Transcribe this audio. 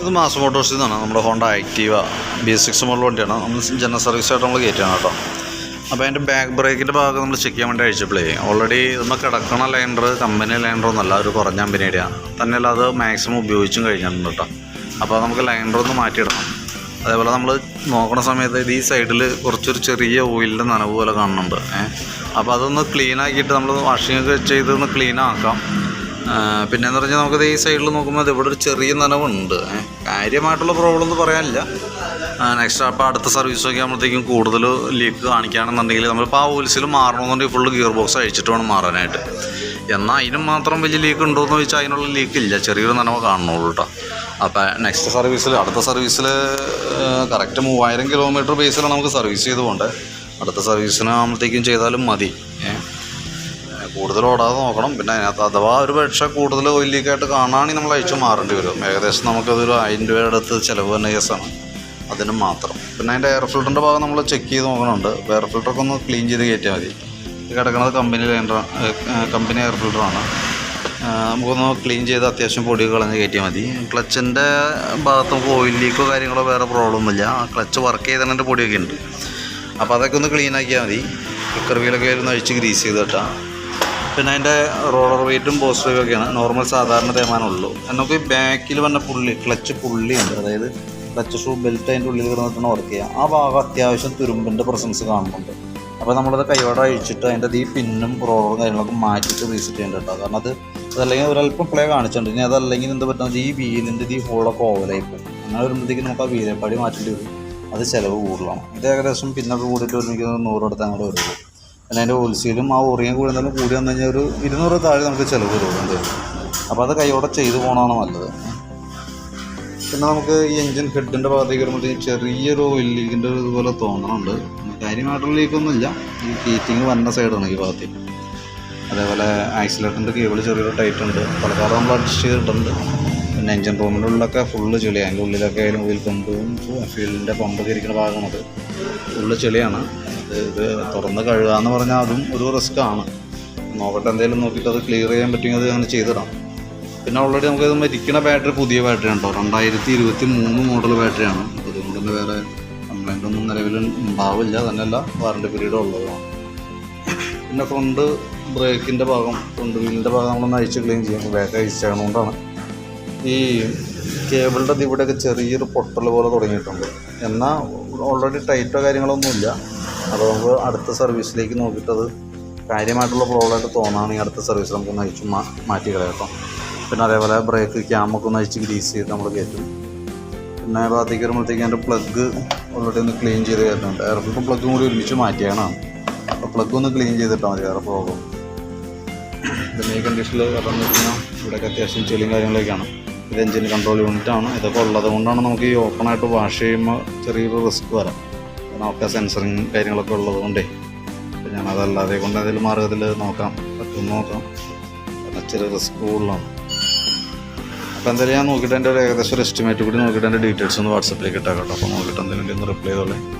ഇത് മാസ് മോട്ടോഴ്സിൽ നിന്നാണ് നമ്മുടെ Honda Activa B six model വണ്ടിയാണ്. നമ്മൾ ജനറൽ സർവീസായിട്ട് നമ്മൾ കയറ്റിയാണ് കേട്ടോ. അപ്പോൾ അതിന്റെ ബാക്ക് ബ്രേക്കിന്റെ ഭാഗം നമ്മൾ ചെക്ക് ചെയ്യാൻ വേണ്ടി പ്ലേ ഓൾറെഡി നമ്മൾ കിടക്കണ ലൈൻഡർ കമ്പനി ലൈനർ ഒന്നല്ല ഒരു കുറഞ്ഞ കമ്പനിയുടെയാണ് തന്നെയല്ല അത് മാക്സിമം ഉപയോഗിച്ചും കഴിഞ്ഞിട്ടുണ്ട് കേട്ടോ. അപ്പോൾ നമുക്ക് ലൈനർ ഒന്ന് മാറ്റിയിടണം. അതേപോലെ നമ്മൾ നോക്കുന്ന സമയത്ത് ഇത് ഈ സൈഡിൽ കുറച്ചൊരു ചെറിയ ഓയിലിന്റെ നനവ് പോലെ കാണുന്നുണ്ട്. ഏഹ് അപ്പോൾ അതൊന്ന് ക്ലീൻ ആക്കിയിട്ട് നമ്മൾ വാഷിംഗ് ഒക്കെ ചെയ്തൊന്ന് ക്ലീൻ ആക്കാം. പിന്നെ എന്ന് പറഞ്ഞാൽ നമുക്കത് ഈ സൈഡിൽ നോക്കുമ്പോൾ ഇവിടെ ഒരു ചെറിയ നനവുണ്ട്. കാര്യമായിട്ടുള്ള പ്രോബ്ലം എന്ന് പറയാനില്ല. നെക്സ്റ്റ് അപ്പോൾ അടുത്ത സർവീസ് ഒക്കെ ആകുമ്പോഴത്തേക്കും കൂടുതൽ ലീക്ക് കാണിക്കുകയാണെന്നുണ്ടെങ്കിൽ നമ്മളിപ്പോൾ ആ ഓയിൽസിൽ മാറണമെന്നുണ്ടെങ്കിൽ ഫുള്ള് ഗിയർ ബോക്സ് അഴിച്ചിട്ട് വേണം മാറാനായിട്ട്. എന്നാൽ അതിനും മാത്രം വലിയ ലീക്ക് ഉണ്ടോ എന്ന് ചോദിച്ചാൽ അതിനുള്ള ലീക്ക് ഇല്ല. ചെറിയൊരു നനവ് കാണുന്നുള്ളൂ കേട്ടോ അപ്പോൾ നെക്സ്റ്റ് സർവീസിൽ അടുത്ത സർവീസിൽ കറക്റ്റ് മൂവായിരം കിലോമീറ്റർ ബേസിലാണ് നമുക്ക് സർവീസ് ചെയ്തുകൊണ്ട്. അടുത്ത സർവീസിന് ആകുമ്പോഴത്തേക്കും ചെയ്താലും മതി. കൂടുതൽ ഓടാതെ നോക്കണം. പിന്നെ അതിനകത്ത് അഥവാ ഒരു പക്ഷേ കൂടുതൽ ഓയിൽ കാണാണെങ്കിൽ നമ്മൾ അയച്ചു മാറേണ്ടി വരും. ഏകദേശം നമുക്കതൊരു ആയിരം രൂപയുടെ അടുത്ത് ചിലവ് തന്നെ കേസാണ്. അതിന് മാത്രം. പിന്നെ അതിന്റെ എയർ ഫിൽറ്ററിന്റെ ഭാഗം നമ്മൾ ചെക്ക് ചെയ്ത് നോക്കണുണ്ട്. എയർ ഫിൽറ്ററൊക്കെ ഒന്ന് ക്ലീൻ ചെയ്ത് കയറ്റിയാൽ മതി. കിടക്കുന്നത് കമ്പനി ലൈൻഡർ കമ്പനി എയർ ഫിൽറ്ററാണ് നമുക്കൊന്ന് ക്ലീൻ ചെയ്ത് അത്യാവശ്യം പൊടി കളഞ്ഞ് കയറ്റിയാൽ മതി. ക്ലച്ചിന്റെ ഭാഗത്ത് നമുക്ക് ഓയിൽ ലീക്കോ കാര്യങ്ങളോ വേറെ പ്രോബ്ലം ഒന്നുമില്ല. ക്ലച്ച് വർക്ക് ചെയ്തതിന്റെ പൊടിയൊക്കെ ഉണ്ട്. അപ്പോൾ അതൊക്കെ ഒന്ന് ക്ലീൻ ആക്കിയാൽ മതി. കുക്കർ വീലൊക്കെ ഒന്ന് അഴിച്ച് ഗ്രീസ് ചെയ്ത് കേട്ടാൽ പിന്നെ അതിന്റെ റോളർ വെയിറ്റും പോസ്റ്ററും ഒക്കെയാണ്. നോർമൽ സാധാരണ തേമാനമുള്ളൂ നമുക്ക് ഈ ബാക്കിൽ വന്ന പുള്ളി ക്ലച്ച് പുള്ളിയുണ്ട്. അതായത് ക്ലച്ച് ഷൂ ബെൽറ്റ് അതിന്റെ ഉള്ളിൽ കിടന്നിട്ടാണ് വർക്ക് ചെയ്യുക ആ ഭാഗം അത്യാവശ്യം തുരുമ്പിന്റെ പ്രസൻസ് കാണുന്നുണ്ട്. അപ്പോൾ നമ്മളത് കൈയോടെ അഴിച്ചിട്ട് അതിന്റെ ഈ പിന്നും റോളറും കാര്യങ്ങളൊക്കെ മാറ്റിയിട്ട് റീസെറ്റ് ചെയ്യേണ്ടത് കാരണം അത് അതല്ലെങ്കിൽ ഒരല്പം പ്ലേ കാണിച്ചിട്ടുണ്ട്. ഇനി അതല്ലെങ്കിൽ എന്ത് പറ്റുന്നത് ഈ വീലിന്റെ ഈ ഹോളൊക്കെ ഓവലായി പോകും. അങ്ങനെ വരുമ്പോഴത്തേക്കും നമുക്ക് ആ വീലപ്പടി മാറ്റേണ്ടി വരും. അത് ചിലവ് കൂടുതലാണ്. ഇത് ഏകദേശം പിന്നെ കൂടിയിട്ട് ഒരുമിക്കുന്നത് നൂറടുത്ത് അങ്ങോട്ട് വരുള്ളൂ. പിന്നെ അതിന്റെ ഹോൾസെയിലും ആ ഓറിയും കൂടി എന്തായാലും കൂടി വന്നു കഴിഞ്ഞാൽ ഒരു ഇരുന്നൂറ് താഴെ നമുക്ക് ചിലവ് വരും അപ്പോൾ അത് കൈയോടെ ചെയ്ത് പോകണമാണ് നല്ലത്. പിന്നെ നമുക്ക് ഈ എൻജിൻ ഹെഡിന്റെ ഭാഗത്തേക്ക് വരുമ്പോഴത്തേക്ക് ചെറിയൊരു ഓയിൽ ലീക്കിന്റെ ഇതുപോലെ തോന്നുന്നുണ്ട് കാര്യമായിട്ടുള്ള ലീക്കൊന്നുമില്ല ഈ ഹീറ്റിങ് വന്ന സൈഡാണ് ഈ ഭാഗത്തേക്ക്. അതേപോലെ ആക്സിലേറ്ററിന്റെ കേബിൾ ചെറിയൊരു ടൈറ്റ് ഉണ്ട്. പലക്കാലം നമ്മൾ അഡ്ജസ്റ്റ് ചെയ്തിട്ടുണ്ട്. പിന്നെ എഞ്ചിൻ റൂമിന്റെ ഫുള്ള് ചെളി അതിന്റെ ഉള്ളിലൊക്കെ ആയാലും ഓയിൽ പമ്പും ഫ്യൂലിന്റെ പമ്പൊക്കെ ഇരിക്കുന്ന ഭാഗമാണത് ഫുള്ള് ചെളിയാണ്. ഇത് തുറന്ന് കഴുകുക എന്ന് പറഞ്ഞാൽ അതും ഒരു റിസ്ക് ആണ്. നോക്കട്ടെ എന്തെങ്കിലും നോക്കിയിട്ട് അത് ക്ലിയർ ചെയ്യാൻ പറ്റുമെങ്കിൽ അത് അങ്ങനെ ചെയ്തിടാം. പിന്നെ ഓൾറെഡി നമുക്കത് മരിക്കണ ബാറ്ററി പുതിയ ബാറ്ററി ഉണ്ടോ രണ്ടായിരത്തി ഇരുപത്തി മൂന്ന് മോഡൽ ബാറ്ററിയാണ് അപ്പോൾ അതുകൊണ്ട് തന്നെ വേറെ കംപ്ലൈന്റ് ഒന്നും നിലവിൽ ഉണ്ടാവില്ല. തന്നെയല്ല വാറണ്ടി പീരീഡ് ഉള്ളതാണ് പിന്നെ ഫ്രണ്ട് ബ്രേക്കിന്റെ ഭാഗം ഫ്രണ്ട് വീലിന്റെ ഭാഗം നമ്മളൊന്ന് അഴിച്ച് ക്ലീൻ ചെയ്യും. ബാക്ക് അഴിച്ചതുകൊണ്ടാണ് ഈ കേബിളിന്റെ ഇവിടെയൊക്കെ ചെറിയൊരു പൊട്ടൽ പോലെ തുടങ്ങിയിട്ടുണ്ട്. എന്നാൽ ഓൾറെഡി ടൈറ്റോ കാര്യങ്ങളൊന്നുമില്ല അപ്പോൾ നമുക്ക് അടുത്ത സർവീസിലേക്ക് നോക്കിയിട്ടത് കാര്യമായിട്ടുള്ള പ്രോബ്ലമായിട്ട് തോന്നുകയാണെങ്കിൽ അടുത്ത സർവീസ് നമുക്ക് നയിച്ചു മാ മാറ്റി കളയാം പിന്നെ അതേപോലെ ബ്രേക്ക് ക്യാമൊക്കെ ഒന്ന് അഴിച്ച് ഗ്രീസ് ചെയ്ത് നമ്മൾ കയറ്റും. പിന്നെ ഭാഗത്തേക്ക് വരുമ്പോഴത്തേക്ക് അതിന്റെ പ്ലഗ് ഓൾറെഡി ഒന്ന് ക്ലീൻ ചെയ്ത് കയറ്റുന്നുണ്ട് എയർ ഫിൽറ്റർ പ്ലഗും കൂടി ഒരുമിച്ച് മാറ്റിയാണ്. അപ്പോൾ പ്ലഗ് ഒന്ന് ക്ലീൻ ചെയ്തിട്ടാൽ മതി വേറെ പ്രോബ്ലം പിന്നെ ഈ കണ്ടീഷനിൽ പറഞ്ഞു കഴിഞ്ഞാൽ ഇവിടെയൊക്കെ അത്യാവശ്യം ചെളിയും കാര്യങ്ങളൊക്കെയാണ്. ഇത് എഞ്ചിൻ കൺട്രോൾ യൂണിറ്റാണ് ഇതൊക്കെ ഉള്ളത് കൊണ്ടാണ് നമുക്ക് ഈ ഓപ്പണായിട്ട് വാഷ് ചെയ്യുമ്പോൾ ചെറിയൊരു റിസ്ക് വരാം. ഒക്കെ സെൻസറിങ് കാര്യങ്ങളൊക്കെ ഉള്ളത് കൊണ്ടേ അപ്പം ഞാനതല്ലാതെ കൊണ്ട് അതിൽ മാർഗത്തിൽ നോക്കാം. പറ്റുമെന്ന് നോക്കാം. കാരണം ചെറിയ റിസ്ക് കൂടുതലാണ്. അപ്പോൾ എന്തായാലും ഞാൻ നോക്കിയിട്ട് എന്റെ ഒരു ഏകദേശം ഒരു എസ്റ്റിമേറ്റ് കൂടി നോക്കിയിട്ട് എന്റെ ഡീറ്റെയിൽസ് ഒന്ന് വാട്സപ്പിലേക്ക് ഇട്ടാൽ കേട്ടോ. അപ്പോൾ നോക്കിയിട്ട് എന്തെങ്കിലും ഒന്ന് റിപ്ലൈ ചെയ്തോളേ.